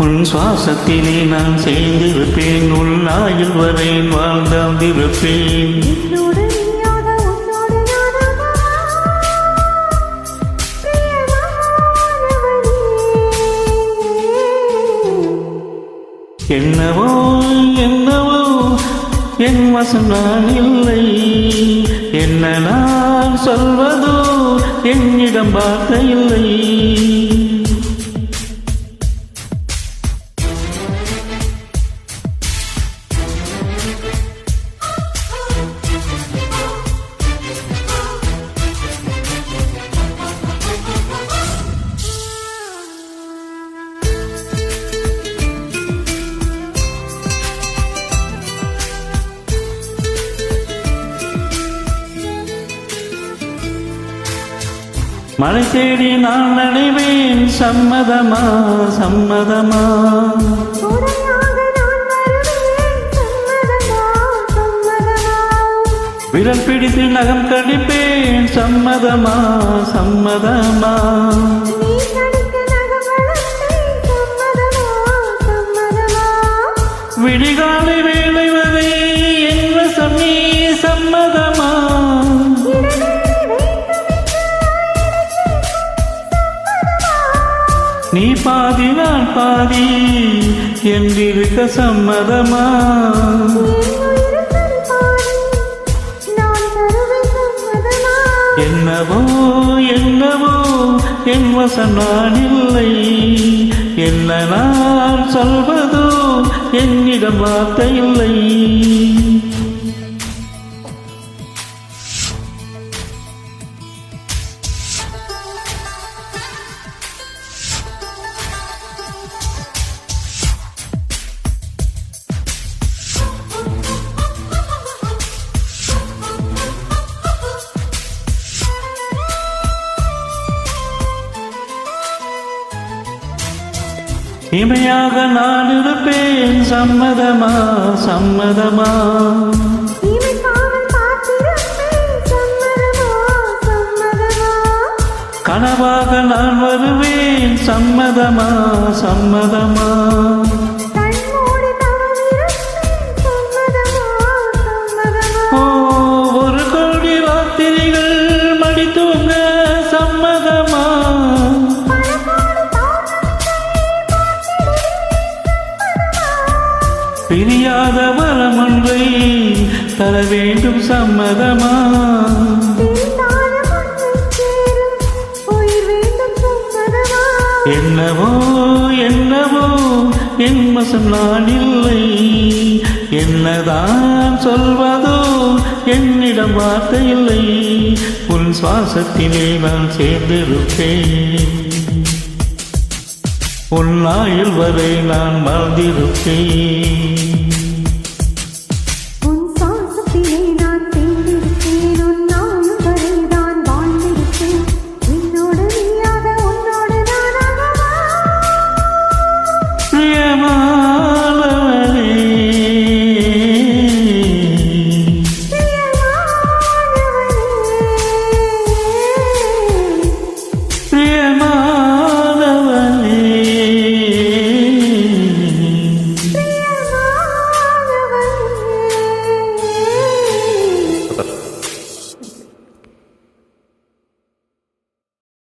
சுவாசத்திலே நான் சேர்ந்திருப்பேன் உன் ஆயுள் வரை பிரியமானவனே. என்னவோ என்னவோ என் வசம் நான் இல்லை. என்ன நான் சொல்வதோ என்னிடம் வார்த்தை இல்லை. மழை தேடி நான் நடைவேன் சம்மதமா சம்மதமா? விரல் பிடித்து நகம் கடிப்பேன். சம்மதமா சம்மதமா? நீ கடிக்க நகவளத்தை சம்மதமா சம்மதமா? விடிகாலை வேலை வரை என் வசம் சம்மதமா? பாதி நான் பாதி என்றிருக்க சம்மதமா? என்னவோ என்னவோ என் வசம் நான் இல்லை. என்ன நான் சொல்வதோ என்னிடம் வார்த்தை இல்லை. இமையாக நான் இருப்பேன். சம்மதமா? சம்மதமா? கனவாக நான் வருவேன். சம்மதமா? சம்மதமா? பிரியாத வரமொன்றை தர வேண்டும் சம்மதமா? என்னவோ என்னவோ என் வசம் நான் இல்லை. என்னதான் சொல்வதோ என்னிடம் வார்த்தை இல்லை. உன் சுவாசத்திலே நான் சேர்ந்திருப்பேன். உன் வரை நான் மறந்திருப்பேன்.